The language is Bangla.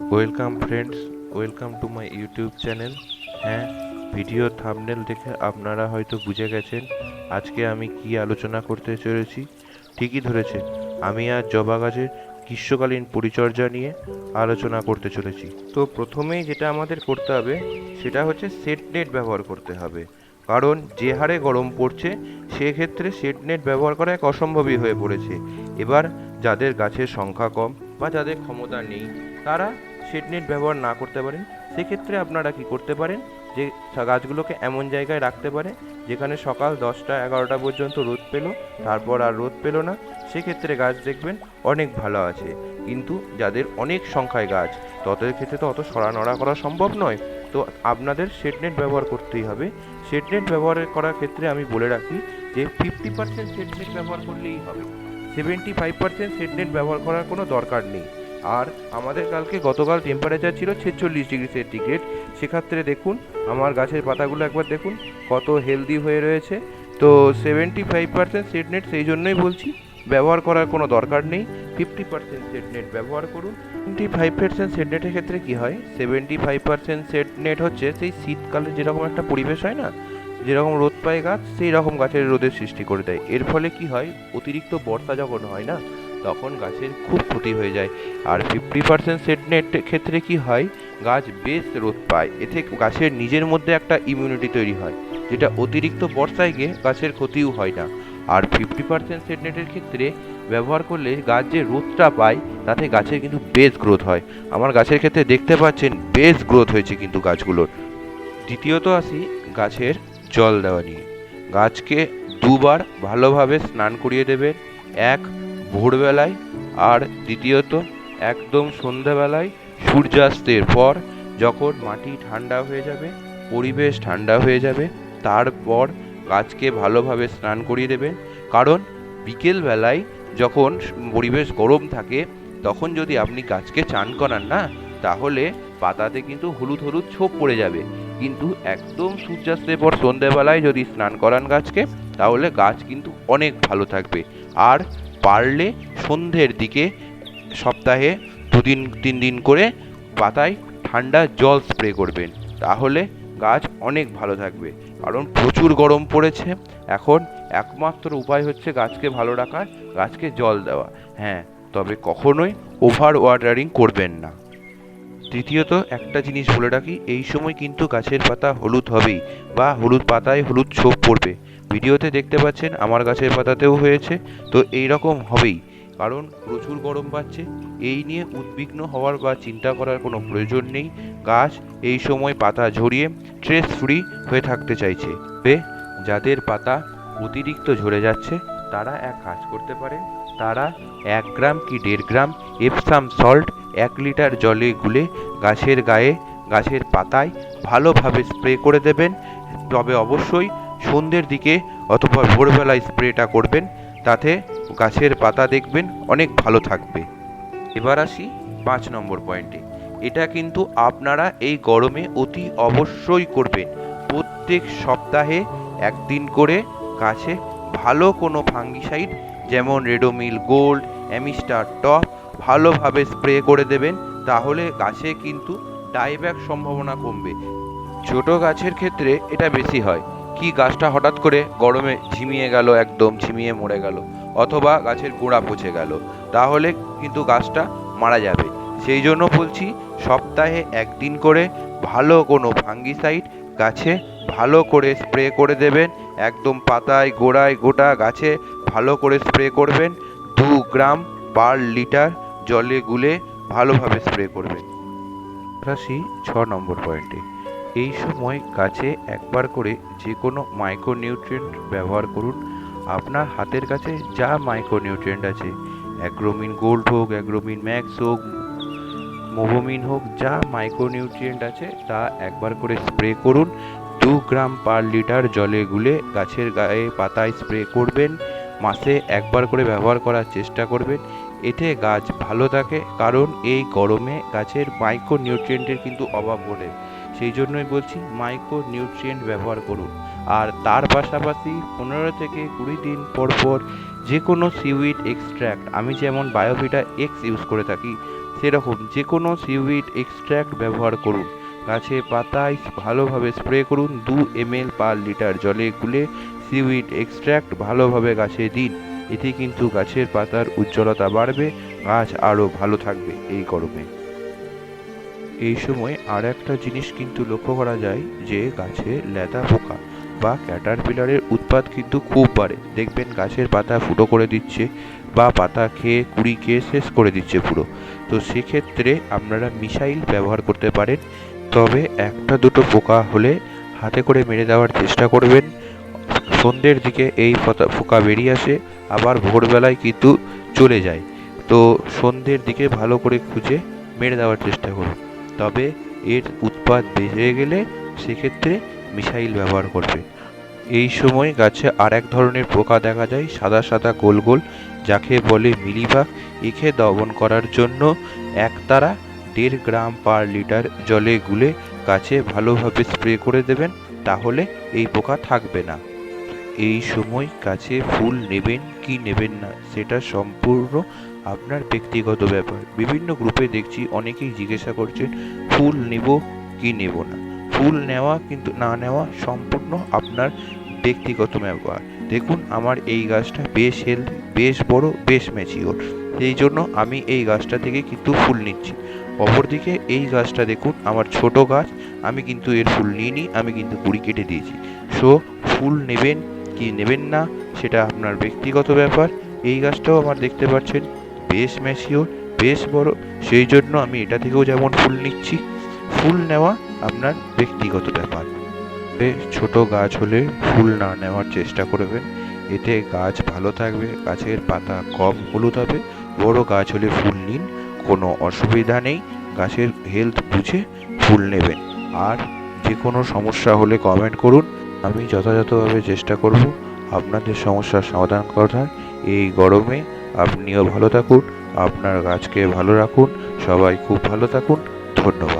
Welcome friends welcome to my YouTube channel হ্যাঁ ভিডিও থাম্বনেল দেখে আপনারা হয়তো বুঝে গেছেন আজকে আমি কি আলোচনা করতে চলেছি। ঠিকই ধরেছেন, আমি আজ জবা গাছের গ্রীষ্মকালীন পরিচর্যা নিয়ে আলোচনা করতে চলেছি। তো প্রথমেই যেটা আমাদের করতে হবে, সেটা হচ্ছে সেট নেট ব্যবহার করতে হবে। কারণ যে হারে গরম পড়ছে, সেক্ষেত্রে সেট নেট ব্যবহার করা এক অসম্ভবই হয়ে পড়েছে। এবার যাদের গাছের সংখ্যা কম বা যাদের ক্ষমতা নেই, তারা শেড নেট ব্যবহার না করতে পারেন, সেক্ষেত্রে আপনারা কি করতে পারেন যে গাছগুলোকে এমন জায়গায় রাখতে পারে যেখানে সকাল দশটা এগারোটা পর্যন্ত রোদ পেল, তারপর আর রোদ পেল না। সেক্ষেত্রে গাছ দেখবেন অনেক ভালো আছে। কিন্তু যাদের অনেক সংখ্যায় গাছ, তদের ক্ষেত্রে তো অত সরা নড়া করা সম্ভব নয়। তো আপনাদের শেড নেট ব্যবহার করতেই হবে। শেড নেট ব্যবহার করার ক্ষেত্রে আমি বলে রাখি যে ফিফটি পার্সেন্ট শেড নেট ব্যবহার করলেই হবে। Seventy five percent shade net ব্যবহার করার কোনো দরকার নেই। আর আমাদের কালকে গতকাল টেম্পারেচার ছিল ছেচল্লিশ ডিগ্রি সেন্টিগ্রেড সেক্ষেত্রে দেখুন, আমার গাছের পাতাগুলো একবার দেখুন, কত হেলদি হয়ে রয়েছে। তো seventy five percent shade net সেই জন্যই বলছি, ব্যবহার করার কোনো দরকার নেই। ফিফটি পার্সেন্ট সেট নেট ব্যবহার করুন। টোয়েন্টি ফাইভ পার্সেন্ট সেট নেটের ক্ষেত্রে কী হয়? Seventy five percent shade net হচ্ছে সেই শীতকালে যেরকম একটা পরিবেশ হয় না, যেরকম রোদ পায় গাছ, সেই রকম গাছের রোদের সৃষ্টি করে দেয়। এর ফলে কি হয়? অতিরিক্ত বর্ষা যখন হয় না তখন গাছের খুব ক্ষতি হয়ে যায়। আর ফিফটি পার্সেন্ট সেট নেট ক্ষেত্রে কি হয়? গাছ বেশ রোদ পায়। এতে গাছের নিজের মধ্যে একটা ইমিউনিটি তৈরি হয়, যেটা অতিরিক্ত বর্ষায় গিয়ে গাছের ক্ষতিও হয় না। আর ফিফটি পার্সেন্ট সেট নেটের ক্ষেত্রে ব্যবহার করলে গাছ যে রোদটা পায়, তাতে গাছের কিন্তু বেশ গ্রোথ হয়। আমার গাছের ক্ষেত্রে দেখতে পাচ্ছেন, বেশ গ্রোথ হয়েছে কিন্তু গাছগুলোর। দ্বিতীয়ত আসি গাছের জল দেওয়া নিয়ে। গাছকে দুবার ভালোভাবে স্নান করিয়ে দেবেন। এক ভোরবেলায় আর দ্বিতীয়ত একদম সন্ধ্যাবেলায় সূর্যাস্তের পর যখন মাটি ঠান্ডা হয়ে যাবে, পরিবেশ ঠান্ডা হয়ে যাবে, তারপর গাছকে ভালোভাবে স্নান করিয়ে দেবেন কারণ বিকেলবেলায় যখন পরিবেশ গরম থাকে, তখন যদি আপনি গাছকে চান করান না, তাহলে পাতাতে কিন্তু হলুদ হলুদ ছোপ পড়ে যাবে। কিন্তু একদম সূর্যাস্তের পর সন্ধেবেলায় যদি স্নান করান গাছকে, তাহলে গাছ কিন্তু অনেক ভালো থাকবে। আর পারলে সন্ধ্যের দিকে সপ্তাহে দুদিন, তিন দিন করে পাতায় ঠান্ডা জল স্প্রে করবেন। তাহলে গাছ অনেক ভালো থাকবে। কারণ প্রচুর গরম পড়েছে। এখন একমাত্র উপায় হচ্ছে গাছকে ভালো রাখার, গাছকে জল দেওয়া। হ্যাঁ তবে কখনোই ওভার ওয়াটারিং করবেন না। তৃতীয়ত একটা জিনিস বলে রাখি, এই সময় কিন্তু গাছের পাতা হলুদ হবেই বা হলুদ পাতায় হলুদ ছোপ পড়বে। ভিডিওতে দেখতে পাচ্ছেন, আমার গাছের পাতাতেও হয়েছে। তো এই রকম হবেই, কারণ প্রচুর গরম পাচ্ছে। এই নিয়ে উদ্বিগ্ন হওয়ার বা চিন্তা করার কোনো প্রয়োজন নেই। গাছ এই সময় পাতা ঝরিয়ে স্ট্রেস ফ্রি হয়ে থাকতে চাইছে। যাদের পাতা অতিরিক্ত ঝরে যাচ্ছে, তারা এক কাজ করতে পারে। তারা এক গ্রাম কি দেড় গ্রাম এপসাম সল্ট এক লিটার জলে গুলে গাছের গায়ে, গাছের পাতায় ভালোভাবে স্প্রে করে দেবেন। তবে অবশ্যই সন্ধ্যের দিকে অথবা ভোরবেলায় স্প্রেটা করবেন, তাতে গাছের পাতা দেখবেন অনেক ভালো থাকবে। এবার আসি পাঁচ নম্বর পয়েন্টে। এটা কিন্তু আপনারা এই গরমে অতি অবশ্যই করবেন। প্রত্যেক সপ্তাহে একদিন করে গাছে ভালো কোনো ফাঙ্গিসাইড, যেমন রেডোমিল গোল্ড, অ্যামিস্টার টপ ভালোভাবে স্প্রে করে দেবেন, তাহলে গাছে কিন্তু ডাইব্যাক সম্ভাবনা কমবে। ছোট গাছের ক্ষেত্রে এটা বেশি হয়। কি গাছটা হঠাৎ করে গরমে ঝিমিয়ে গেল, একদম ঝিমিয়ে মরে গেল, অথবা গাছের গোড়া পচে গেল? তাহলে কিন্তু গাছটা মারা যাবে। সেই জন্য বলছি, সপ্তাহে একদিন করে ভালো কোনো ফাঙ্গিসাইড গাছে ভালো করে স্প্রে করে দেবেন। একদম পাতায়, গোড়ায়, গোটা গাছে ভালো করে স্প্রে করবেন। দু গ্রাম পার লিটার জলে গুলে ভালোভাবে স্প্রে করবেন। আসি ছ নম্বর পয়েন্টে। এই সময় গাছে একবার করে যে কোনো মাইক্রোনিউট্রিয়েন্ট ব্যবহার করুন। আপনার হাতের কাছে যা মাইক্রোনিউট্রিয়েন্ট আছে। অ্যাগ্রোমিন গোল্ড হোক, অ্যাগ্রোমিন ম্যাক্স হোক, মোভোমিন হোক, যা মাইক্রোনিউট্রিয়েন্ট আছে, তা একবার করে স্প্রে করুন। দু গ্রাম পার লিটার জলে গুলে গাছের গায়ে পাতায় স্প্রে করবেন। মাসে একবার করে ব্যবহার করার চেষ্টা করবেন। এতে গাছ ভালো থাকে, কারণ এই গরমে গাছের মাইক্রো নিউট্রিয়েন্টের কিন্তু অভাব ঘটে সেই জন্যই বলছি মাইক্রো নিউট্রিয়েন্ট ব্যবহার করুন। আর তার পাশাপাশি পনেরো থেকে কুড়ি দিন পর পর যে কোনো সিউইড এক্সট্র্যাক্ট আমি যেমন বায়োভিটা এক্স ইউজ করে থাকি, সেরকম যে কোনো সিউইড এক্সট্র্যাক্ট ব্যবহার করুন। গাছে পাতায় ভালোভাবে স্প্রে করুন দু এম এল পার লিটার জলে গুলে সিউইড এক্সট্র্যাক্ট ভালোভাবে গাছে দিন। এতে কিন্তু গাছের পাতার উজ্জ্বলতা বাড়বে, গাছ আরও ভালো থাকবে এই গরমে। এই সময় আর একটা জিনিস কিন্তু লক্ষ্য করা যায়, যে গাছে লেদা পোকা বা ক্যাটারপিলারের উৎপাত কিন্তু খুব বাড়ে। দেখবেন গাছের পাতা ফুটো করে দিচ্ছে বা পাতা খেয়ে কুড়ি খেয়ে শেষ করে দিচ্ছে পুরো। তো সেক্ষেত্রে আপনারা মিসাইল ব্যবহার করতে পারেন। তবে একটা দুটো পোকা হলে হাতে করে মেরে দেওয়ার চেষ্টা করবেন। সন্ধ্যের দিকে এই পোকা বেরিয়ে আসে, আবার ভোরবেলায় কিন্তু চলে যায়। তো সন্ধ্যের দিকে ভালো করে খুঁজে মেরে দেওয়ার চেষ্টা করুন। তবে এর উৎপাত বেড়ে গেলে সেক্ষেত্রে মিসাইল ব্যবহার করবে। এই সময় গাছে আর এক ধরনের পোকা দেখা যায়, সাদা সাদা গোল গোল, যাকে বলে মিলিবাগ। একে দমন করার জন্য একতারা দেড় গ্রাম পার লিটার জলে গুলে গাছে ভালোভাবে স্প্রে করে দেবেন, তাহলে এই পোকা থাকবে না। এই সময় গাছে ফুল নেবেন কি নেবেন না, সেটা সম্পূর্ণ আপনার ব্যক্তিগত ব্যাপার। বিভিন্ন গ্রুপে দেখছি অনেকেই জিজ্ঞাসা করছেন, ফুল নেব কি নেব না? ফুল নেওয়া কিন্তু, না নেওয়া সম্পূর্ণ আপনার ব্যক্তিগত ব্যাপার দেখুন, আমার এই গাছটা বেশ হেলদি বেশ বড়, বেশ ম্যাচিওর সেই জন্য আমি এই গাছটা থেকে কিন্তু ফুল নিচ্ছি। অপরদিকে এই গাছটা দেখুন, আমার ছোট গাছ, আমি কিন্তু এর ফুল নিইনি, আমি কিন্তু কুড়ি কেটে দিয়েছি। সো, ফুল নেবেন কি নেবেন না, সেটা আপনার ব্যক্তিগত ব্যাপার। এই গাছটাও আমার দেখতে পাচ্ছেন বেশ ম্যাচিওর, বেশ বড়। সেই জন্য আমি এটা থেকেও যেমন ফুল নিচ্ছি, ফুল নেওয়া আপনার ব্যক্তিগত ব্যাপার। ছোট গাছ হলে ফুল না নেওয়ার চেষ্টা করবেন। এতে গাছ ভালো থাকবে, গাছের পাতা কম হলুদ হবে। বড় গাছ হলে ফুল নিন, কোনো অসুবিধা নেই। গাছের হেলথ বুঝে ফুল নেবেন। আর যে কোনো সমস্যা হলে কমেন্ট করুন। আমি যথাযথভাবে চেষ্টা করব আপনাদের সমস্যার সমাধান করার। এই গরমে আপনিও ভালো থাকুন আপনার গাছকে ভালো রাখুন সবাই খুব ভালো থাকুন ধন্যবাদ।